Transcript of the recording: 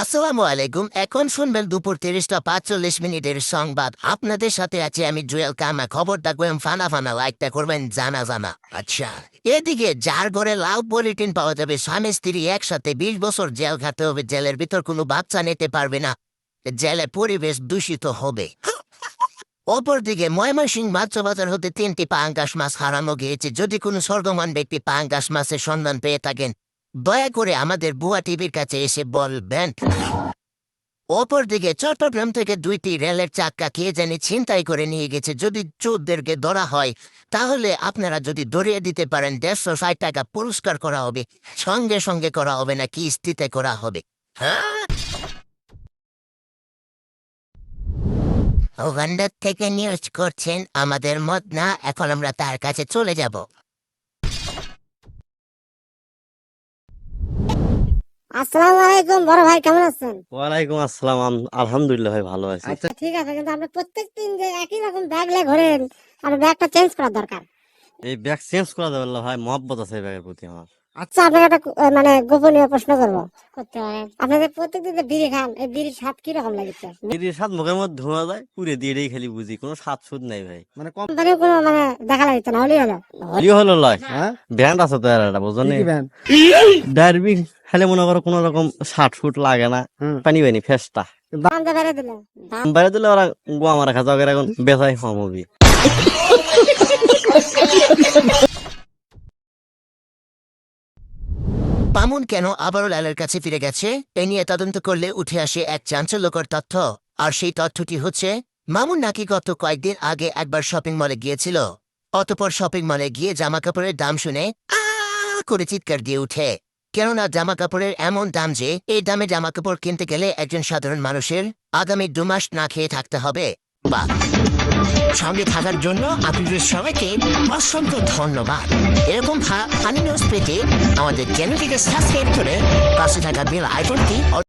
আসসালামু আলাইকুম, এখন শুনবেন দুপুর তিরিশটা পাঁচচল্লিশ মিনিটের সংবাদ। আপনাদের সাথে আছে আমি জুয়েল কামা খবর থাকবেন ফানা ফানা, লাইকটা করবেন জানা জানা। আচ্ছা এদিকে যার ঘরে লাউ বুলেটিন পাওয়া যাবে, স্বামী স্ত্রী একসাথে বিশ বছর জেল খাতে হবে, জেলের ভিতর কোনো বাচ্চা নিতে পারবে না। জেলের পরিবেশ দূষিত হবে। অপরদিকে ময়মনসিং মাছ বাজার হতে তিনটি পাঙ্গাস মাছ হারানো গিয়েছে। যদি কোনো স্বর্গমান ব্যক্তি পাঙ্গাস মাছের সন্ধান পেয়ে থাকেন দয়া করে আমাদের বুয়া টিভির কাছে এসে বলবেন। অপরদিকে চট্টগ্রাম থেকে দুইটি রেলের চাক্কা কে জানি ছিনতাই করে নিয়ে গেছে। যদি চোরদেরকে ধরা হয়, তাহলে আপনারা যদি ধরিয়ে দিতে পারেন, দেড়শো ষাট টাকা পুরস্কার করা হবে, সঙ্গে সঙ্গে করা হবে না, কিস্তিতে করা হবে। হ্যাঁ? থেকে নিউজ করছেন আমাদের মত না এখন আমরা তার কাছে চলে যাব। আসসালামু আলাইকুম বড় ভাই কেমন আছেন? ওয়ালাইকুম আসসালাম আলহামদুলিল্লাহ ভাই ভালো আছি। ঠিক আছে কিন্তু আপনি প্রত্যেক দিন যে একই রকম ব্যাগ নিয়ে ঘোরেন আর ব্যাগটা চেঞ্জ করা দরকার। এই ব্যাগ চেঞ্জ করা যাবে না ভাই মহব্বত আছে ব্যাগের প্রতি আমার। আচ্ছা আপনাকে একটা মানে গোপনীয় প্রশ্ন করব। করতে পারেন। আপনি যে প্রত্যেকদিন যে বিড়ি খান এই বিড়ির স্বাদ কি রকম লাগছে? এটির সাত মুখের মধ্যে ধোঁয়া যায় পুরে দিয়ে এটাই খালি বুঝি কোনো স্বাদ সুদ নাই ভাই। মানে কম কোম্পানির কোনো মানে দেখা লাগছে না হলেই হলো। হলিও হলো লয়। হ্যাঁ? ব্যান্ড আছে তো এর একটা বুঝো কি ডারবি খালি মনে করো কোনো রকম ষাট ফুট লাগে না পানি পানি ফেসটা দাম বেড়ে দিলে। বাইরে দিলে ওরা গোয়া মারা খাওয়া যাবে এখন বেচাই কম হবি পামুন কেন আবারও লালের কাছে ফিরে গেছে? এ নিয়ে তদন্ত করলে উঠে আসে এক চাঞ্চল্যকর তথ্য। আর সেই তথ্যটি হচ্ছে মামুন নাকি গত কয়েকদিন আগে একবার শপিং মলে গিয়েছিল। অতপর শপিং মলে গিয়ে জামা কাপড়ের দাম শুনে আ করে চিৎকার দিয়ে উঠে। কেননা জামা কাপড়ের এমন দাম যে, এই দামে জামা কাপড় কিনতে গেলে একজন সাধারণ মানুষের আগামী দু মাস না খেয়ে থাকতে হবে। বা, সঙ্গে থাকার জন্য আপনাদের সবাইকে অসংখ্য ধন্যবাদ। এরকম ফানি নিউজ পেতে আমাদের চ্যানেলটিকে সাবস্ক্রাইব করে পাশে থাকা বেল আইকনটি